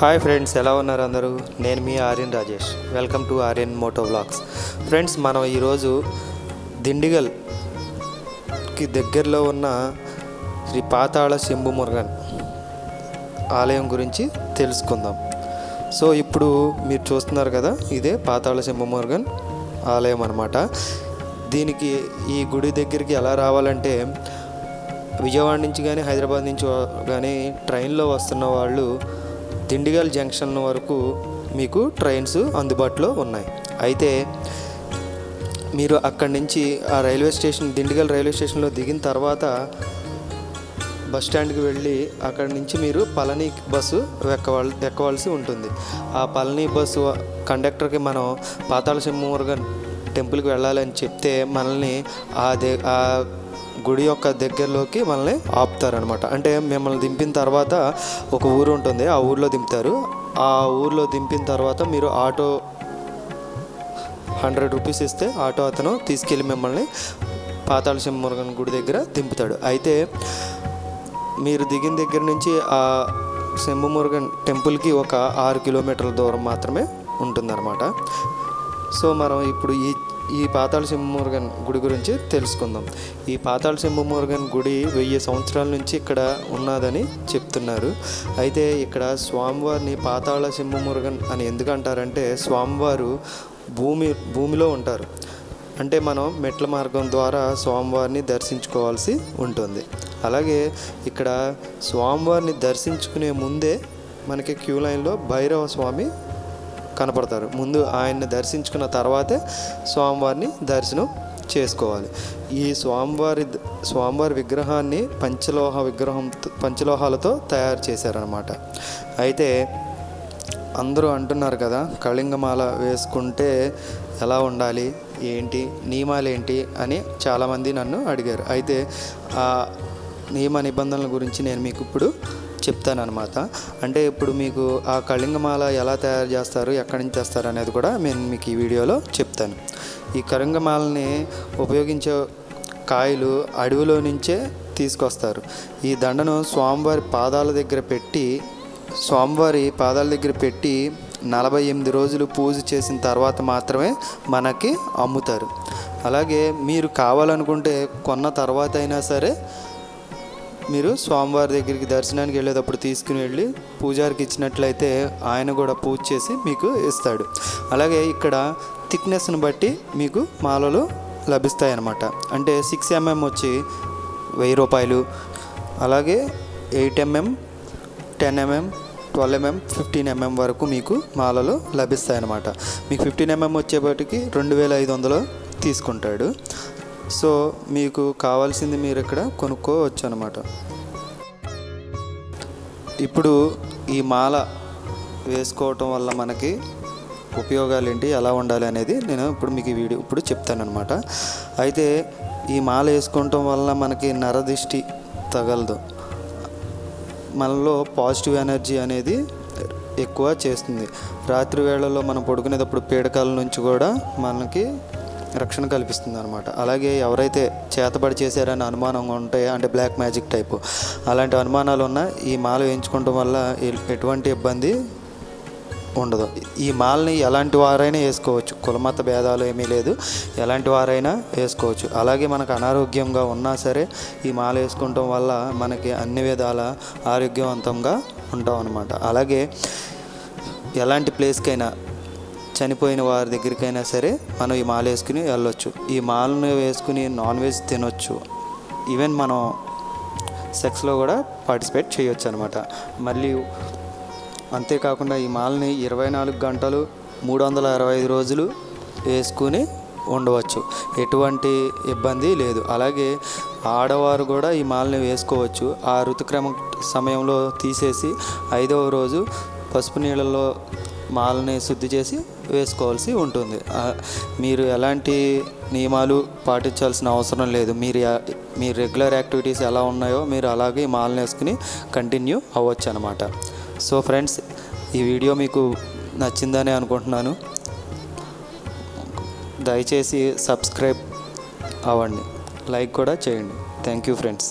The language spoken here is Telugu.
హాయ్ ఫ్రెండ్స్ ఎలా ఉన్నారు అందరూ? నేను మీ Aryan Rajesh. Welcome to Aryan moto vlogs friends మనం ఈరోజు దిండిగల్కి దగ్గరలో ఉన్న శ్రీ పాతాళ శంభు మురుగన్ ఆలయం గురించి తెలుసుకుందాం. సో ఇప్పుడు మీరు చూస్తున్నారు కదా ఇదే పాతాళ శంభు మురుగన్ ఆలయం అనమాట దీనికి ఈ గుడి దగ్గరికి ఎలా రావాలంటే విజయవాడ నుంచి కానీ హైదరాబాద్ నుంచి కానీ ట్రైన్లో వస్తున్న వాళ్ళు దిండిగల్ జంక్షన్ వరకు మీకు ట్రైన్స్ అందుబాటులో ఉన్నాయి. అయితే మీరు అక్కడి నుంచి ఆ రైల్వే స్టేషన్ దిండిగల్ రైల్వే స్టేషన్లో దిగిన తర్వాత బస్ స్టాండ్కి వెళ్ళి అక్కడి నుంచి మీరు పళని బస్సు ఎక్కవల్ ఎక్కవలసి ఉంటుంది. ఆ పళని బస్సు కండక్టర్కి మనం పాతాళ సింహమురుగన్ టెంపుల్కి వెళ్ళాలని చెప్తే మనల్ని ఆ దే ఆ గుడి యొక్క దగ్గరలోకి మనల్ని ఆపుతారనమాట అంటే మిమ్మల్ని దింపిన తర్వాత ఒక ఊరు ఉంటుంది ఆ ఊర్లో దింపుతారు. ఆ ఊర్లో దింపిన తర్వాత మీరు ఆటో హండ్రెడ్ రూపీస్ ఇస్తే ఆటో అతను తీసుకెళ్ళి మిమ్మల్ని పాతాళ సింహమురుగన్ గుడి దగ్గర దింపుతాడు. అయితే మీరు దిగిన దగ్గర నుంచి ఆ శంభుమురుగన్ టెంపుల్కి ఒక ఆరు కిలోమీటర్ల దూరం మాత్రమే ఉంటుందన్నమాట. సో మనం ఇప్పుడు ఈ ఈ పాతాళ సింహమురుగన్ గుడి గురించి తెలుసుకుందాం. ఈ పాతాళ సింహమురుగన్ గుడి వెయ్యి సంవత్సరాల నుంచి ఇక్కడ ఉన్నదని చెప్తున్నారు. అయితే ఇక్కడ స్వామివారిని పాతాళ సింహమురుగన్ అని ఎందుకు అంటారంటే స్వామివారు భూమి భూమిలో ఉంటారు. అంటే మనం మెట్ల మార్గం ద్వారా స్వామివారిని దర్శించుకోవాల్సి ఉంటుంది. అలాగే ఇక్కడ స్వామివారిని దర్శించుకునే ముందే మనకి క్యూ లైన్లో భైరవ స్వామి కనపడతారు. ముందు ఆయన్ని దర్శించుకున్న తర్వాతే స్వామివారిని దర్శనం చేసుకోవాలి. ఈ స్వామివారి స్వామివారి విగ్రహాన్ని పంచలోహ విగ్రహం పంచలోహాలతో తయారు చేశారనమాట అయితే అందరూ అంటున్నారు కదా కళింగమాల వేసుకుంటే ఎలా ఉండాలి? ఏంటి? నియమాలు ఏంటి అని చాలామంది నన్ను అడిగారు. అయితే ఆ నియమ నిబంధనల గురించి నేను మీకు ఇప్పుడు చెప్తానమాట అంటే ఇప్పుడు మీకు ఆ కళింగమాల ఎలా తయారు చేస్తారు ఎక్కడి నుంచి తెస్తారు అనేది కూడా నేను మీకు ఈ వీడియోలో చెప్తాను. ఈ కళింగమాలని ఉపయోగించే కాయలు అడవిలో నుంచే తీసుకొస్తారు. ఈ దండను స్వామివారి పాదాల దగ్గర పెట్టి స్వామివారి పాదాల దగ్గర పెట్టి నలభై ఎనిమిది రోజులు పూజ చేసిన తర్వాత మాత్రమే మనకి అమ్ముతారు. అలాగే మీరు కావాలనుకుంటే కొన్న తర్వాత అయినా సరే మీరు స్వామివారి దగ్గరికి దర్శనానికి వెళ్ళేటప్పుడు తీసుకుని వెళ్ళి పూజారికి ఇచ్చినట్లయితే ఆయన కూడా పూజ చేసి మీకు ఇస్తాడు. అలాగే ఇక్కడ థిక్నెస్ని బట్టి మీకు మాలలు లభిస్తాయి అన్నమాట అంటే సిక్స్ ఎంఎం వచ్చి వెయ్యి రూపాయలు అలాగే eight MM ten MM twelve MM fifteen MM వరకు మీకు మాలలు లభిస్తాయన్నమాట. మీకు ఫిఫ్టీన్ ఎంఎం వచ్చేపటికి రెండు వేల ఐదు వందలు తీసుకుంటాడు. సో మీకు కావాల్సింది మీరు ఇక్కడ కొనుక్కోవచ్చు అనమాట ఇప్పుడు ఈ మాల వేసుకోవటం వల్ల మనకి ఉపయోగాలు ఏంటి ఎలా ఉండాలి అనేది నేను ఇప్పుడు మీకు ఈ వీడియో ఇప్పుడు చెప్తానమాట అయితే ఈ మాల వేసుకోవటం వల్ల మనకి నరదిష్టి తగలదు. మనలో పాజిటివ్ ఎనర్జీ అనేది ఎక్కువ చేస్తుంది. రాత్రి వేళల్లో మనం పడుకునేటప్పుడు పీడకాల నుంచి కూడా మనకి రక్షణ కల్పిస్తుంది అనమాట అలాగే ఎవరైతే చేతబడి చేశారని అనుమానంగా ఉంటే అంటే బ్లాక్ మ్యాజిక్ టైపు అలాంటి అనుమానాలు ఉన్న ఈ మాల వేయించుకోవటం వల్ల ఎటువంటి ఇబ్బంది ఉండదు. ఈ మాల్ని ఎలాంటి వారైనా వేసుకోవచ్చు. కులమత భేదాలు ఏమీ లేదు. ఎలాంటి వారైనా వేసుకోవచ్చు. అలాగే మనకు అనారోగ్యంగా ఉన్నా సరే ఈ మాల వేసుకోవటం వల్ల మనకి అన్ని విధాల ఆరోగ్యవంతంగా ఉంటాం అనమాట అలాగే ఎలాంటి ప్లేస్కైనా చనిపోయిన వారి దగ్గరికైనా సరే మనం ఈ మాల వేసుకుని వెళ్ళొచ్చు. ఈ మాలను వేసుకుని నాన్ వెజ్ తినొచ్చు. ఈవెన్ మనం సెక్స్లో కూడా పార్టిసిపేట్ చేయొచ్చు అనమాట మళ్ళీ అంతేకాకుండా ఈ మాలని ఇరవై నాలుగు గంటలు మూడు వందల అరవై ఐదు రోజులు వేసుకుని ఉండవచ్చు. ఎటువంటి ఇబ్బంది లేదు. అలాగే ఆడవారు కూడా ఈ మాలని వేసుకోవచ్చు. ఆ ఋతుక్రమ సమయంలో తీసేసి ఐదవ రోజు పసుపు నీళ్ళలో మాలని శుద్ధి చేసి వేసుకోవాల్సి ఉంటుంది. మీరు ఎలాంటి నియమాలు పాటించాల్సిన అవసరం లేదు. మీరు మీ రెగ్యులర్ యాక్టివిటీస్ ఎలా ఉన్నాయో మీరు అలాగే ఈ మాలను వేసుకుని కంటిన్యూ అవ్వచ్చు అనమాట సో ఫ్రెండ్స్ ఈ వీడియో మీకు నచ్చిందని అనుకుంటున్నాను. దయచేసి సబ్స్క్రైబ్ అవ్వండి. లైక్ కూడా చేయండి. Thank you friends.